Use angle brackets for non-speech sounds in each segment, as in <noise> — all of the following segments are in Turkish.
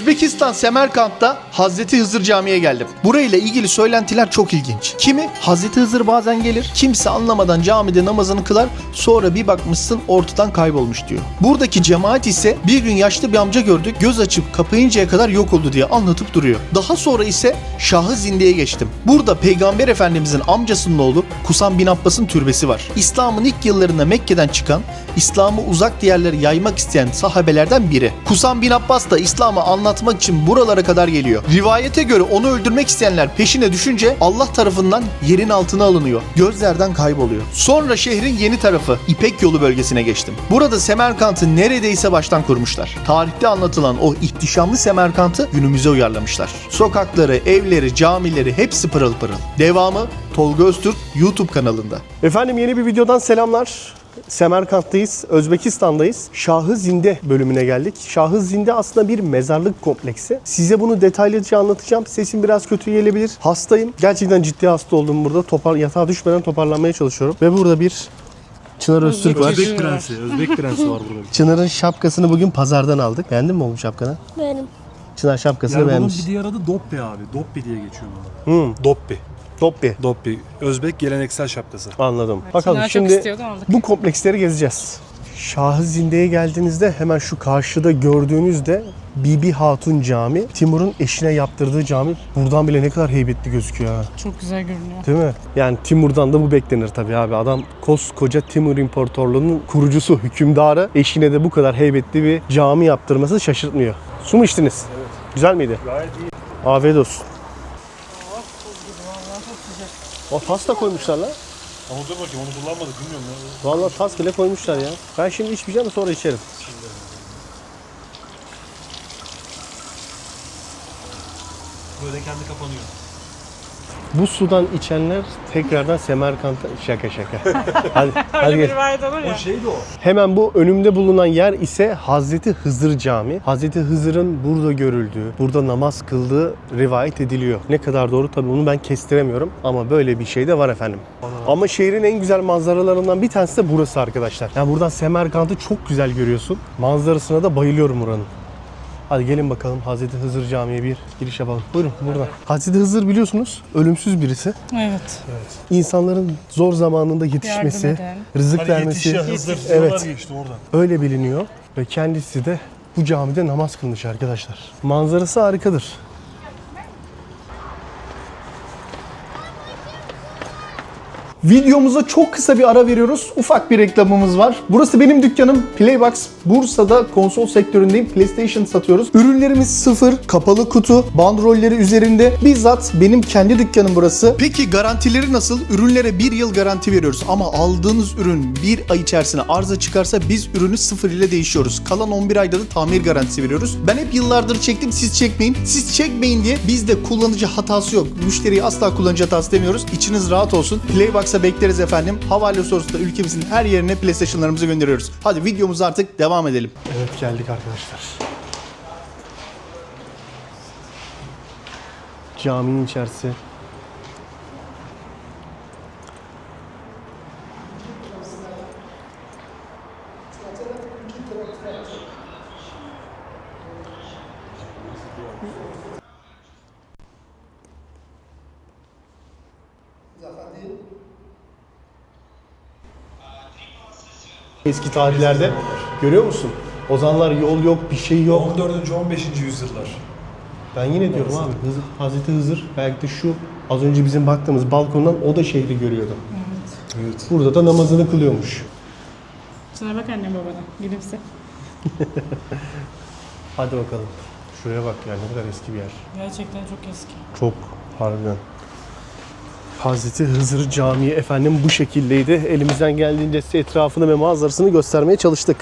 Özbekistan Semerkant'ta Hazreti Hızır Camii'ye geldim. Burayla ilgili söylentiler çok ilginç. Kimi Hazreti Hızır bazen gelir, kimse anlamadan camide namazını kılar, sonra bir bakmışsın ortadan kaybolmuş diyor. Buradaki cemaat ise bir gün yaşlı bir amca gördük, göz açıp kapayıncaya kadar yok oldu diye anlatıp duruyor. Daha sonra ise Şahı Zinde'ye geçtim. Burada Peygamber Efendimizin amcasının oğlu Kusan bin Abbas'ın türbesi var. İslam'ın ilk yıllarında Mekke'den çıkan, İslam'ı uzak diyarlara yaymak isteyen sahabelerden biri. Kusan bin Abbas da İslam'ı anlatmak için buralara kadar geliyor. Rivayete göre onu öldürmek isteyenler peşine düşünce Allah tarafından yerin altına alınıyor. Gözlerden kayboluyor. Sonra şehrin yeni tarafı İpek yolu bölgesine geçtim. Burada Semerkant'ı neredeyse baştan kurmuşlar. Tarihte anlatılan o ihtişamlı Semerkant'ı günümüze uyarlamışlar. Sokakları, evleri, camileri hepsi pırıl pırıl. Devamı Tolga Öztürk YouTube kanalında. Efendim yeni bir videodan selamlar. Semerkant'tayız, Özbekistan'dayız. Şahı Zinde bölümüne geldik. Şahı Zinde aslında bir mezarlık kompleksi. Size bunu detaylıca anlatacağım. Sesim biraz kötü gelebilir. Hastayım. Gerçekten ciddi hasta oldum burada. Topar, yatağa düşmeden toparlanmaya çalışıyorum. Ve burada bir Çınar Öztürk var. Özbek prensi, Özbek prensi var burada. Çınar'ın şapkasını bugün pazardan aldık. Beğendin mi oğlum şapkanı? Benim. Çınar şapkasını Yani bunun beğenmiş. bir diğer adı Doppi abi. Doppi diye geçiyor bu. Hmm, Doppi. Doppi. Doppi. Özbek geleneksel şapkası. Anladım. Bakalım Çınar çok şimdi bu kompleksleri gezeceğiz. Şahı Zinde'ye geldiğinizde hemen şu karşıda gördüğünüzde Bibi Hatun Cami, Timur'un eşine yaptırdığı cami. Buradan bile ne kadar heybetli gözüküyor ha. Çok güzel görünüyor. Değil mi? Yani Timur'dan da bu beklenir tabii abi. Adam koskoca Timur İmparatorluğu'nun kurucusu, hükümdarı. Eşine de bu kadar heybetli bir cami yaptırması şaşırtmıyor. Su mu içtiniz? Evet. Güzel miydi? Gayet iyi. Afiyet olsun. O tas da koymuşlar lan. Dur bakayım onu kullanmadık bilmiyorum ya. Vallahi tas bile koymuşlar ya. Ben şimdi içmeyeceğim de sonra içerim. Böyle kendi kapanıyor. Bu sudan içenler tekrardan Semerkant'a şaka şaka. <laughs> hadi, hadi gel. rivayet olur ya. O şeydi o. Hemen bu önümde bulunan yer ise Hazreti Hızır Camii. Hazreti Hızır'ın burada görüldüğü, burada namaz kıldığı rivayet ediliyor. Ne kadar doğru tabii bunu ben kestiremiyorum ama böyle bir şey de var efendim. Ama şehrin en güzel manzaralarından bir tanesi de burası arkadaşlar. Yani buradan Semerkant'ı çok güzel görüyorsun. Manzarasına da bayılıyorum buranın. Hadi gelin bakalım Hazreti Hızır Camii'ye bir giriş yapalım. Buyurun buradan. Hazreti Hızır biliyorsunuz ölümsüz birisi. Evet. İnsanların zor zamanında yetişmesi, Yardım eden. rızık Hani vermesi yetiş ya hızır. Evet. Evet. geçti oradan. öyle biliniyor ve kendisi de bu camide namaz kılmış arkadaşlar. Manzarası harikadır. Videomuza çok kısa bir ara veriyoruz. Ufak bir reklamımız var. Burası benim dükkanım Playbox. Bursa'da konsol sektöründeyim. PlayStation satıyoruz. Ürünlerimiz sıfır, kapalı kutu, bandrolleri üzerinde. Bizzat benim kendi dükkanım burası. Peki garantileri nasıl? Ürünlere bir yıl garanti veriyoruz. Ama aldığınız ürün bir ay içerisinde arıza çıkarsa biz ürünü sıfır ile değişiyoruz. Kalan 11 ayda da tamir garantisi veriyoruz. Ben hep yıllardır çektim siz çekmeyin. Siz çekmeyin diye bizde kullanıcı hatası yok. Müşteriyi asla kullanıcı hatası demiyoruz. İçiniz rahat olsun. Playbox'a bekleriz efendim. Havale sorusunda ülkemizin her yerine PlayStation'larımızı gönderiyoruz. Hadi videomuza artık devam edelim. Evet geldik arkadaşlar. Caminin içerisi. Eski tarihlerde görüyor musun? O zamanlar yol yok, bir şey yok. 14. 15. yüzyıllar. Ben yine diyorum abi Hızır, Hazreti Hızır belki de şu az önce bizim baktığımız balkondan o da şehri görüyordu. Evet. Burada da namazını kılıyormuş. Sana bak annem babana. Gülümse. <laughs> Hadi bakalım. Şuraya bak ya ne kadar eski bir yer. Gerçekten çok eski. Çok harbiden. Hazreti Hızır Camii efendim bu şekildeydi. Elimizden geldiğince size etrafını ve manzarasını göstermeye çalıştık.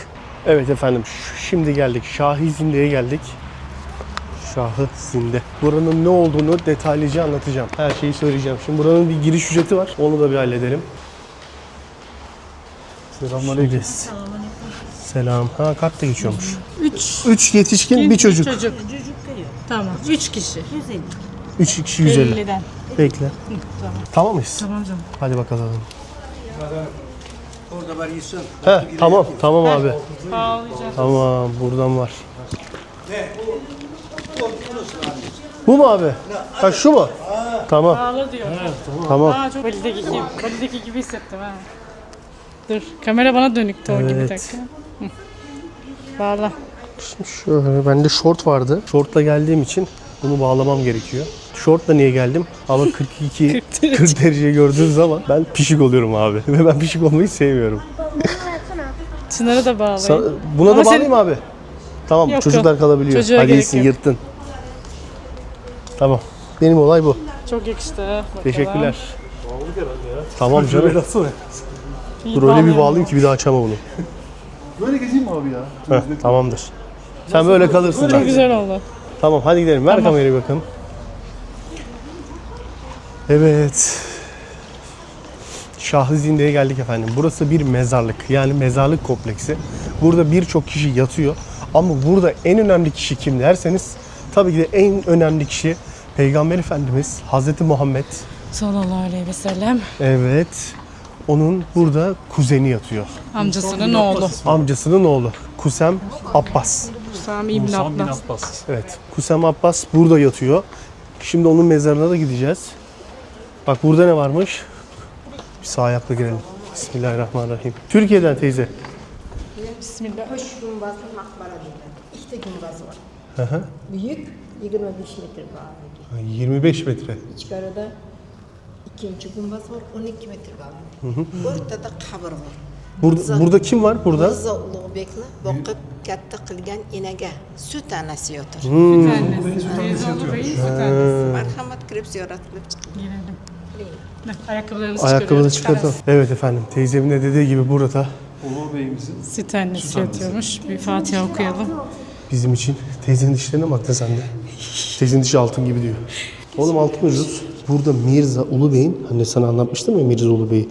Evet efendim şimdi geldik. Şahi Zinde'ye geldik. Şahı Zinde. Buranın ne olduğunu detaylıca anlatacağım. Her şeyi söyleyeceğim. Şimdi buranın bir giriş ücreti var. Onu da bir halledelim. Selamünaleyküm. Selam. Ha kart da geçiyormuş. 3 3 yetişkin bir çocuk. Çocuk. Tamam. 3 kişi. 3 kişi 150. 50'den. Bekle. Tamam. Tamam mıyız? Tamam canım. Hadi bakalım. He, tamam, tamam abi. Ağlayacağım. Tamam, buradan var. Bu mu abi? Ha şu mu? Tamam. Pahalı diyor. Tamam. Aa çok Bali'deki gibi, Bali'deki gibi hissettim ha. Dur kamera bana dönüktü o gibi Evet. dakika. Hı. Bağla. Şöyle bende short vardı. Shortla geldiğim için bunu bağlamam gerekiyor. Shortla niye geldim? Hava <laughs> 42 40 derece. 40 derece gördüğüm zaman ben pişik oluyorum abi. <laughs> Ve ben pişik olmayı sevmiyorum. <laughs> Çınar'ı da bağlayın. Sa- buna da Ama bağlayayım abi. Tamam Yok, çocuklar yok. kalabiliyor. Çocuğa Hadi gerek iyisin yok. yırttın. Tamam. Benim olay bu. Çok yakıştı. Bakalım. Teşekkürler. Tamam canım. İyi Dur öyle bir bağlayalım. bağlayayım ki bir daha açamam bunu. Böyle gezeyim mi abi ya? Heh, tamamdır. Sen böyle kalırsın. Çok bence. güzel oldu. Tamam hadi gidelim. Ver Tamam. kamerayı bakalım. Evet. Şahlızinde'ye geldik efendim. Burası bir mezarlık. Yani mezarlık kompleksi. Burada birçok kişi yatıyor. Ama burada en önemli kişi kim derseniz tabii ki de en önemli kişi Peygamber Efendimiz Hazreti Muhammed. Sallallahu aleyhi ve sellem. Evet. Onun burada kuzeni yatıyor. Amcasının oğlu. Amcasının oğlu. Kusem Abbas. İbn Musam bin Abbas. Abbas. Evet. Kusem Abbas burada yatıyor. Şimdi onun mezarına da gideceğiz. Bak burada ne varmış? Bir sağ ayakla girelim. Bismillahirrahmanirrahim. Türkiye'den teyze. Bismillah. Hoş gumbazlı makbara diyorlar. İşte gumbaz var. Hı hı. Büyük 25 metre bağlı. 25 metre. İçkarıda ikinci gumbaz var 12 metre bağlı. Ortada kabr var. Burada, burada kim var burada? Mirza Ulug'bekni boqib katta qilgan enaga süt anasi yotir. Annesi. Marhamat kirib ziyorat qilib chiqing. Ayakkabını çıkarıyoruz. çıkartalım. Evet efendim. Teyzemin de dediği gibi burada Ulu Bey'imizin Süt annesi yatıyormuş. Bir Fatiha okuyalım. bizim için teyzenin dişlerine mi baktın sen de? Teyzenin dişi altın gibi diyor. Oğlum altın ucuz. Burada Mirza Ulubey'in, hani sana anlatmıştım ya Mirza Ulubey,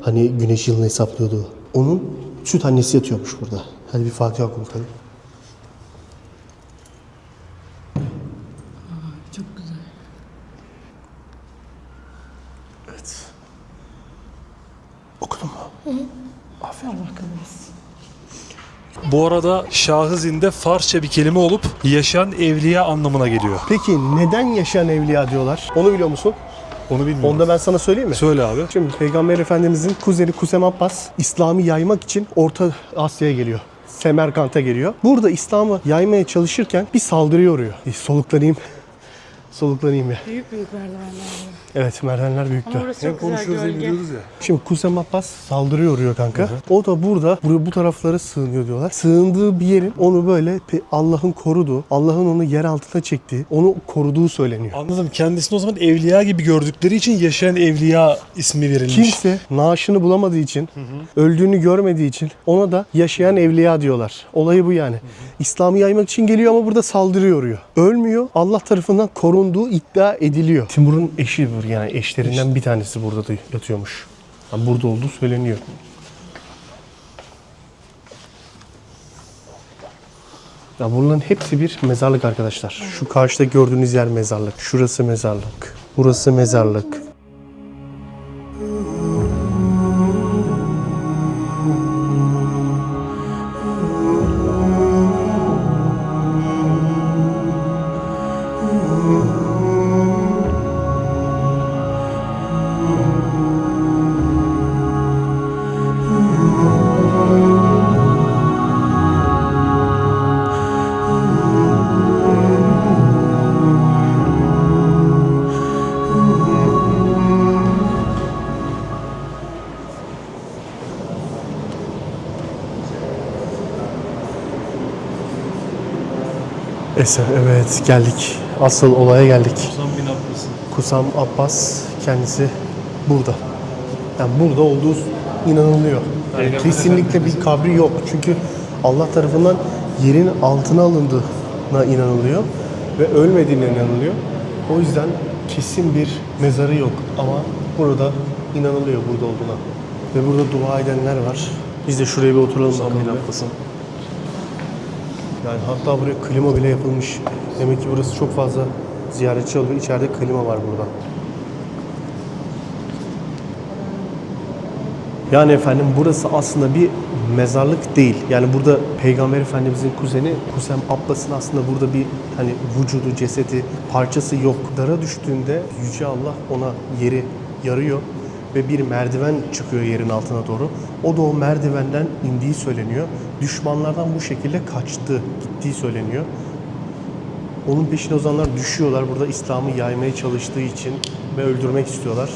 hani güneş yılını hesaplıyordu. Onun süt annesi yatıyormuş burada. Hadi bir Fatiha oku bakalım. Çok güzel. Evet. Okudun mu? Allah kabul etsin. Bu arada Şahızinde Farsça bir kelime olup yaşayan evliya anlamına geliyor. Peki neden yaşayan evliya diyorlar? Onu biliyor musun? Onu bilmiyorum. Onu da ben sana söyleyeyim mi? Söyle abi. Şimdi Peygamber Efendimizin kuzeni Kusem Abbas İslam'ı yaymak için Orta Asya'ya geliyor. Semerkant'a geliyor. Burada İslam'ı yaymaya çalışırken bir saldırıya uğruyor. Bir soluklanayım. Soluklanayım ya. Büyük büyük merdivenler. Evet merdivenler büyüktü. Ama burası çok güzel gölge. ya. Şimdi Kusem Abbas saldırıya uğruyor kanka. O da burada bu, bu taraflara sığınıyor diyorlar. Sığındığı bir yerin onu böyle pe- Allah'ın koruduğu, Allah'ın onu yer altına çektiği, onu koruduğu söyleniyor. Anladım. Kendisini o zaman evliya gibi gördükleri için yaşayan evliya ismi verilmiş. Kimse naaşını bulamadığı için, öldüğünü görmediği için ona da yaşayan evliya diyorlar. Olayı bu yani. İslam'ı yaymak için geliyor ama burada saldırıyor uğruyor. Ölmüyor. Allah tarafından korunduğu iddia ediliyor. Timur'un eşi yani eşlerinden bir tanesi burada da yatıyormuş. Yani burada olduğu söyleniyor. Ya bunların hepsi bir mezarlık arkadaşlar. Şu karşıda gördüğünüz yer mezarlık. Şurası mezarlık. Burası mezarlık. Esen, evet geldik. Asıl olaya geldik. Musam bin Abbas'ın. Kusam Abbas kendisi burada. Yani burada olduğu inanılıyor. Yani kesinlikle bir kabri yok. Çünkü Allah tarafından yerin altına alındığına inanılıyor ve ölmediğine inanılıyor. O yüzden kesin bir mezarı yok ama burada inanılıyor burada olduğuna. Ve burada dua edenler var. Biz de şuraya bir oturalım bakalım. bir. Yani hatta buraya klima bile yapılmış. Demek ki burası çok fazla ziyaretçi alıyor. İçeride klima var burada. Yani efendim burası aslında bir mezarlık değil. Yani burada Peygamber Efendimizin kuzeni Kusem Abbas'ın aslında burada bir hani vücudu, cesedi, parçası yok. Dara düştüğünde Yüce Allah ona yeri yarıyor ve bir merdiven çıkıyor yerin altına doğru. O da o merdivenden indiği söyleniyor. Düşmanlardan bu şekilde kaçtı, gittiği söyleniyor. Onun peşine ozanlar düşüyorlar burada İslam'ı yaymaya çalıştığı için ve öldürmek istiyorlar.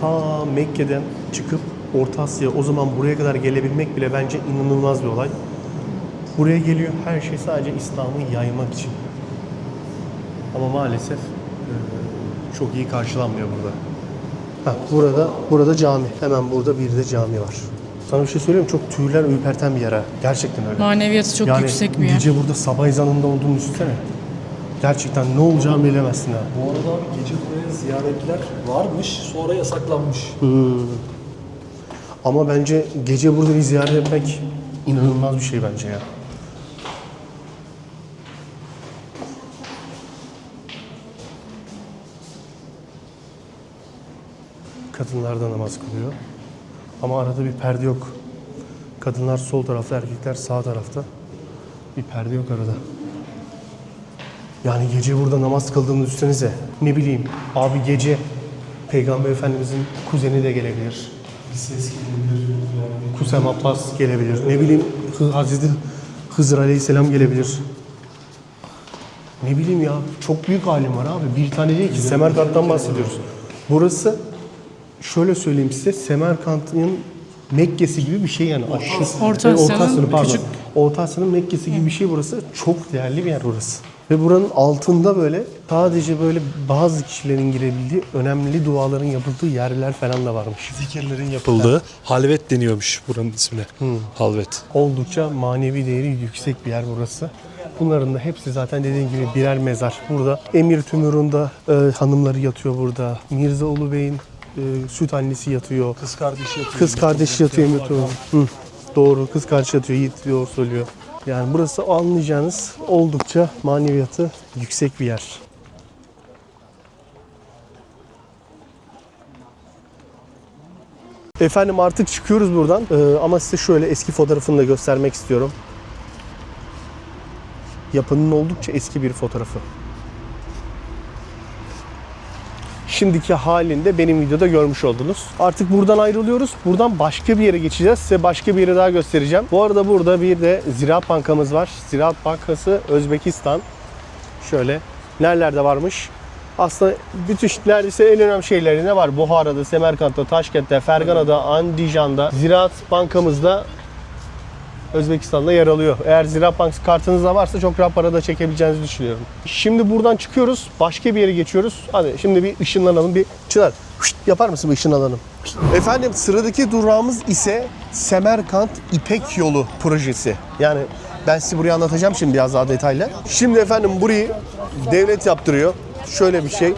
Ta Mekke'den çıkıp Orta Asya o zaman buraya kadar gelebilmek bile bence inanılmaz bir olay. Buraya geliyor her şey sadece İslam'ı yaymak için. Ama maalesef çok iyi karşılanmıyor burada. Ha, burada burada cami. Hemen burada bir de cami var. Sana bir şey söyleyeyim mi? Çok tüyler ürperten bir yer ha. Gerçekten öyle. Maneviyatı çok yani yüksek bir yer. gece burada sabah ezanında olduğunu düşünsene. Gerçekten ne olacağını bilemezsin ha. Bu arada abi gece buraya ziyaretler varmış sonra yasaklanmış. Ama bence gece burada bir ziyaret etmek inanılmaz bir şey bence ya. Kadınlar da namaz kılıyor. Ama arada bir perde yok. Kadınlar sol tarafta, erkekler sağ tarafta. Bir perde yok arada. Yani gece burada namaz kıldığını düşünsenize. Ne bileyim abi gece Peygamber Efendimizin kuzeni de gelebilir. Bir ses gelebilir. Yani Kusem Abbas gelebilir. Ne bileyim Hazreti Hızır Aleyhisselam gelebilir. Ne bileyim ya çok büyük alim var abi. Bir tane değil ki Semerkant'tan bahsediyoruz. Burası şöyle söyleyeyim size Semerkant'ın Mekke'si gibi bir şey yani. Orta Asya'nın küçük- Orta Asya'nın Mekke'si gibi bir şey burası. Çok değerli bir yer burası. Ve buranın altında böyle sadece böyle bazı kişilerin girebildiği önemli duaların yapıldığı yerler falan da varmış. zikirlerin yapıldığı halvet deniyormuş buranın ismine. Halvet. Oldukça manevi değeri yüksek bir yer burası. Bunların da hepsi zaten dediğim gibi birer mezar. Burada Emir Tümür'ün de e, hanımları yatıyor burada. Mirza Ulu Bey'in e, süt annesi yatıyor. Kız kardeşi yatıyor. Kız kardeşi yatıyor Tümür'ün. Hı, doğru kız kardeşi yatıyor. Yiğit diyor söylüyor. Yani burası anlayacağınız oldukça maneviyatı yüksek bir yer. Efendim artık çıkıyoruz buradan Ee, ama size şöyle eski fotoğrafını da göstermek istiyorum. Yapının oldukça eski bir fotoğrafı. Şimdiki halinde benim videoda görmüş oldunuz. Artık buradan ayrılıyoruz. Buradan başka bir yere geçeceğiz. Size başka bir yere daha göstereceğim. Bu arada burada bir de Ziraat Bankamız var. Ziraat Bankası Özbekistan. Şöyle nerelerde varmış? Aslında bütün neredeyse en önemli şeylerinde var. Buhara'da, Semerkant'ta, Taşkent'te, Fergana'da, Andijan'da. Ziraat Bankamızda Özbekistan'da yer alıyor. Eğer Ziraat Bankası kartınızda varsa çok rahat para da çekebileceğinizi düşünüyorum. Şimdi buradan çıkıyoruz. Başka bir yere geçiyoruz. Hadi şimdi bir ışınlanalım. Bir Çınar yapar mısın bir ışınlanalım? Efendim sıradaki durağımız ise Semerkant İpek Yolu projesi. Yani ben size burayı anlatacağım şimdi biraz daha detaylı. Şimdi efendim burayı devlet yaptırıyor. Şöyle bir şey.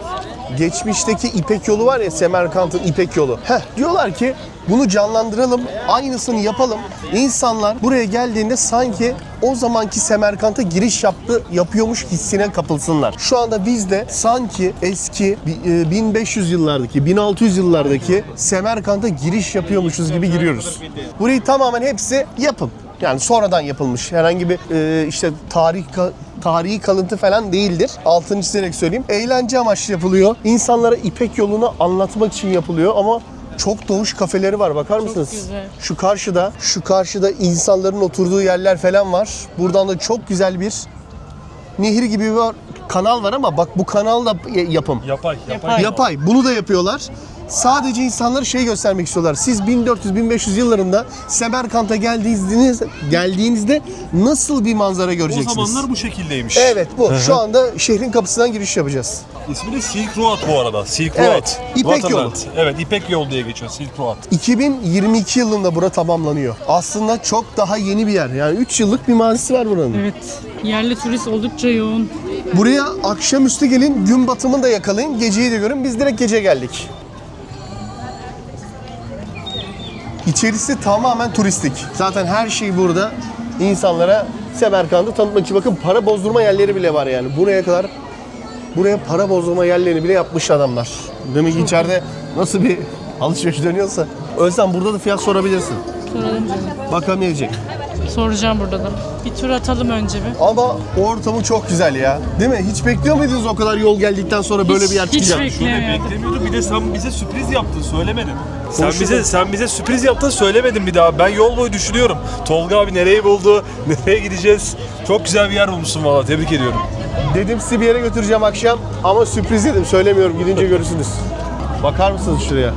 Geçmişteki İpek yolu var ya Semerkant'ın İpek yolu. Heh diyorlar ki bunu canlandıralım, aynısını yapalım. İnsanlar buraya geldiğinde sanki o zamanki Semerkant'a giriş yaptı, yapıyormuş hissine kapılsınlar. Şu anda biz de sanki eski bi- e, 1500 yıllardaki, 1600 yıllardaki Semerkant'a giriş yapıyormuşuz gibi giriyoruz. Burayı tamamen hepsi yapım. Yani sonradan yapılmış. Herhangi bir e, işte tarih tarihi kalıntı falan değildir. Altını çizerek söyleyeyim. Eğlence amaçlı yapılıyor. İnsanlara İpek yolunu anlatmak için yapılıyor ama çok doğuş kafeleri var. Bakar mısınız? güzel. Şu karşıda, şu karşıda insanların oturduğu yerler falan var. Buradan da çok güzel bir nehir gibi bir kanal var ama bak bu kanal da yapım. Yapay. Yapay. Yapay. Bunu da yapıyorlar. Sadece insanlara şey göstermek istiyorlar. Siz 1400-1500 yıllarında Semerkant'a geldiğinizde, geldiğinizde nasıl bir manzara O göreceksiniz? zamanlar bu şekildeymiş. Evet bu. Şu anda şehrin kapısından giriş yapacağız. İsmi de Silk Road bu arada. Silk Road. Evet, İpek Waterland. Evet, İpek Yol diye geçiyor Silk Road. 2022 yılında bura tamamlanıyor. Aslında çok daha yeni bir yer. Yani 3 yıllık bir mazisi var buranın. Evet. Yerli turist oldukça yoğun. Buraya akşamüstü gelin, gün batımını da yakalayın, geceyi de görün. Biz direkt gece geldik. İçerisi tamamen turistik. Zaten her şey burada insanlara Semerkant'ı tanıtmak için. Bakın para bozdurma yerleri bile var yani. Buraya kadar buraya para bozdurma yerlerini bile yapmış adamlar. Demek ki içeride nasıl bir alışveriş dönüyorsa. Özlem burada da fiyat sorabilirsin. Soralım canım. Bakamayacak. Soracağım burada da. Bir tur atalım önce bir. Ama ortamı çok güzel ya. Değil mi? Hiç bekliyor muydunuz o kadar yol geldikten sonra böyle bir yer Hiç çıkacak? beklemiyordum. Beklemiyordum bir de sen bize sürpriz yaptın söylemedin. Sen Konuşalım. bize sen bize sürpriz yaptın söylemedin bir daha. Ben yol boyu düşünüyorum. Tolga abi nereyi buldu? <laughs> Nereye gideceğiz? Çok güzel bir yer bulmuşsun valla. Tebrik ediyorum. Dedim sizi bir yere götüreceğim akşam ama sürpriz dedim. Söylemiyorum. Gidince görürsünüz. Bakar mısınız şuraya?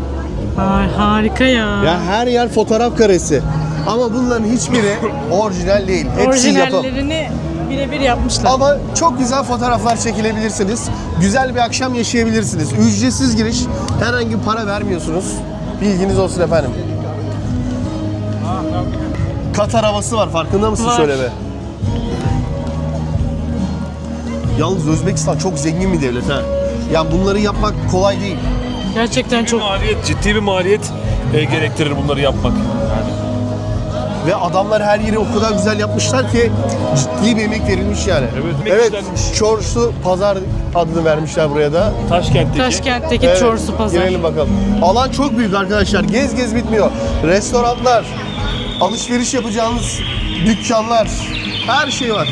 Ay harika ya. Ya her yer fotoğraf karesi. Ama bunların hiçbiri orijinal değil. Hepsi yapım. Orijinallerini birebir yapmışlar. Ama çok güzel fotoğraflar çekilebilirsiniz. Güzel bir akşam yaşayabilirsiniz. Ücretsiz giriş. Herhangi bir para vermiyorsunuz. Bilginiz olsun efendim. Katar havası var. Farkında mısın Var. şöyle be? Yalnız Özbekistan çok zengin bir devlet ha. Yani bunları yapmak kolay değil. Gerçekten çok maliyet, ciddi bir maliyet e, gerektirir bunları yapmak. Ve adamlar her yeri o kadar güzel yapmışlar ki ciddi bir emek verilmiş yani. Evet, emek evet işlenmiş. Çorsu Pazar adını vermişler buraya da. Taşkent'teki. Taşkent'teki Evet, Çorsu Pazar. Girelim bakalım. Alan çok büyük arkadaşlar. Gez gez bitmiyor. Restoranlar, alışveriş yapacağınız dükkanlar, her şey var.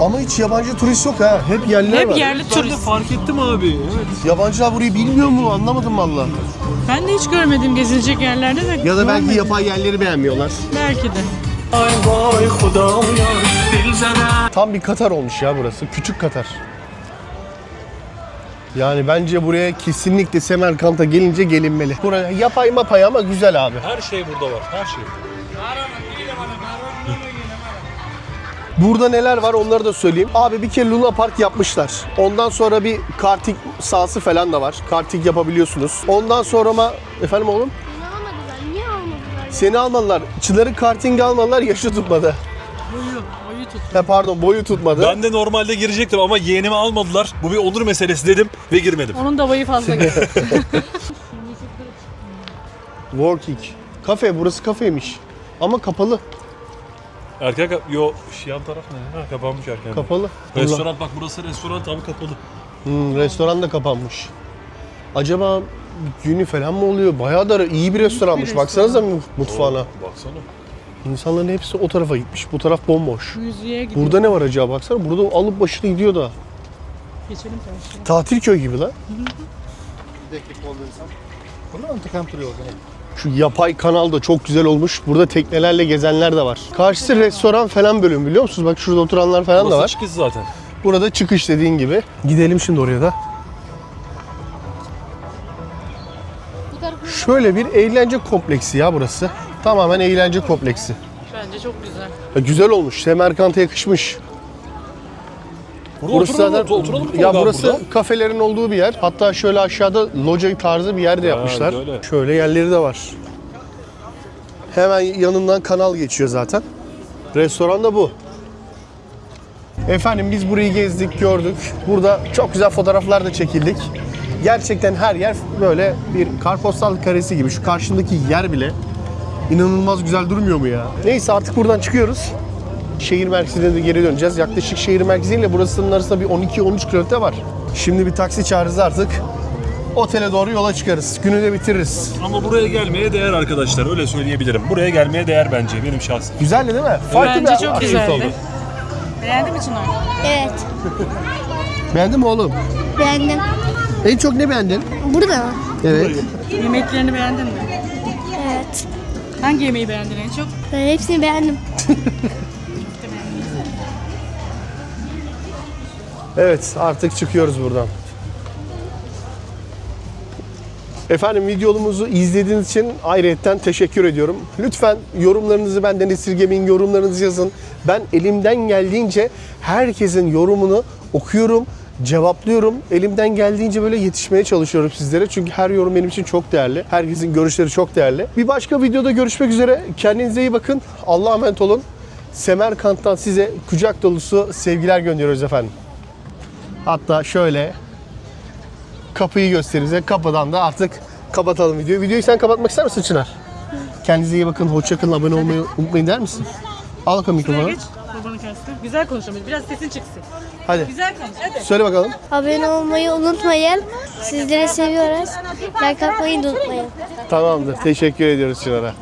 Ama hiç yabancı turist yok ha. Hep yerliler Hep var. yerli Ben de turist. fark ettim abi. Evet. Yabancılar burayı bilmiyor mu? Anlamadım valla. Ben de hiç görmedim gezilecek yerlerde de. Ya da belki görmedim. yapay yerleri beğenmiyorlar. Belki de. Tam bir Katar olmuş ya burası. Küçük Katar. Yani bence buraya kesinlikle Semerkant'a gelince gelinmeli. Buraya yapay mapay ama güzel abi. Her şey burada var. Her şey. Burada neler var onları da söyleyeyim. Abi bir kere Luna Park yapmışlar. Ondan sonra bir karting sahası falan da var. Karting yapabiliyorsunuz. Ondan sonra ama... Efendim oğlum? Beni almadılar. Niye almadılar? Seni almadılar. Çınar'ı karting almadılar yaşı tutmadı. Boyu, boyu tut. He pardon boyu tutmadı. Ben de normalde girecektim ama yeğenimi almadılar. Bu bir onur meselesi dedim ve girmedim. Onun da boyu fazla. <laughs> Working. Kafe burası kafeymiş. Ama kapalı. Erkek yo şu yan taraf ne? Ha kapanmış erken. Kapalı. Restoran bak burası restoran tam kapalı. Hmm, restoran da kapanmış. Acaba günü falan mı oluyor? Bayağı da iyi bir restoranmış. restoran. Baksanıza mu- mutfağına. Baksana. İnsanların hepsi o tarafa gitmiş. Bu taraf bomboş. Müziğe gidiyor. Burada ne var acaba? Baksana burada alıp başını gidiyor da. Geçelim karşıya. Tatil köy gibi lan. Şu yapay kanal da çok güzel olmuş. Burada teknelerle gezenler de var. Karşısı restoran falan bölüm biliyor musunuz? Bak şurada oturanlar falan da Burası var. çıkış zaten. Burada çıkış dediğin gibi. Gidelim şimdi oraya da. Bu tarafı Şöyle bir eğlence kompleksi ya burası. Tamamen eğlence kompleksi. Bence çok güzel. Ya güzel olmuş. Semerkant'a yakışmış. Burada Burası oturalım, zaten otur- oturalım mı ya Tolga burası burada? kafelerin olduğu bir yer. Hatta şöyle aşağıda loca tarzı bir yer de yapmışlar. öyle. Şöyle yerleri de var. Hemen yanından kanal geçiyor zaten. Restoran da bu. Efendim biz burayı gezdik, gördük. Burada çok güzel fotoğraflar da çekildik. Gerçekten her yer böyle bir karpostal karesi gibi. Şu karşındaki yer bile inanılmaz güzel durmuyor mu ya? Neyse artık buradan çıkıyoruz. Şehir merkezine de geri döneceğiz. Yaklaşık şehir merkeziyle burasının arasında bir 12-13 kilometre var. Şimdi bir taksi çağırırız artık. Otele doğru yola çıkarız. Günü de bitiririz. Ama buraya gelmeye değer arkadaşlar öyle söyleyebilirim. Buraya gelmeye değer bence benim şahsım. Güzeldi değil mi? Farklı Bence bir çok aktivite güzeldi. oldu. Beğendin mi Çınar? Evet. Beğendin mi oğlum? Beğendim. En çok ne beğendin? Burada mı? Evet. Yemeklerini beğendin mi? Evet. Hangi yemeği beğendin en çok? Ben hepsini beğendim. <laughs> Evet artık çıkıyoruz buradan. Efendim videomuzu izlediğiniz için ayrıyetten teşekkür ediyorum. Lütfen yorumlarınızı benden esirgemeyin, yorumlarınızı yazın. Ben elimden geldiğince herkesin yorumunu okuyorum, cevaplıyorum. Elimden geldiğince böyle yetişmeye çalışıyorum sizlere. Çünkü her yorum benim için çok değerli. Herkesin görüşleri çok değerli. Bir başka videoda görüşmek üzere. Kendinize iyi bakın. Allah'a emanet olun. Semerkant'tan size kucak dolusu sevgiler gönderiyoruz efendim. Hatta şöyle kapıyı gösteririz. Kapıdan da artık kapatalım videoyu. Videoyu sen kapatmak ister misin Çınar? Kendinize iyi bakın. Hoşçakalın. Abone olmayı unutmayın der misin? Al bakalım mikrofonu. geç. Karşısına. konuşuyorsun. Güzel konuşalım. Biraz sesin çıksın. Hadi. Güzel konuş hadi. Söyle bakalım. Abone olmayı unutmayın. Sizleri seviyoruz. Like atmayı unutmayın. Tamamdır. Teşekkür ediyoruz Çınar'a.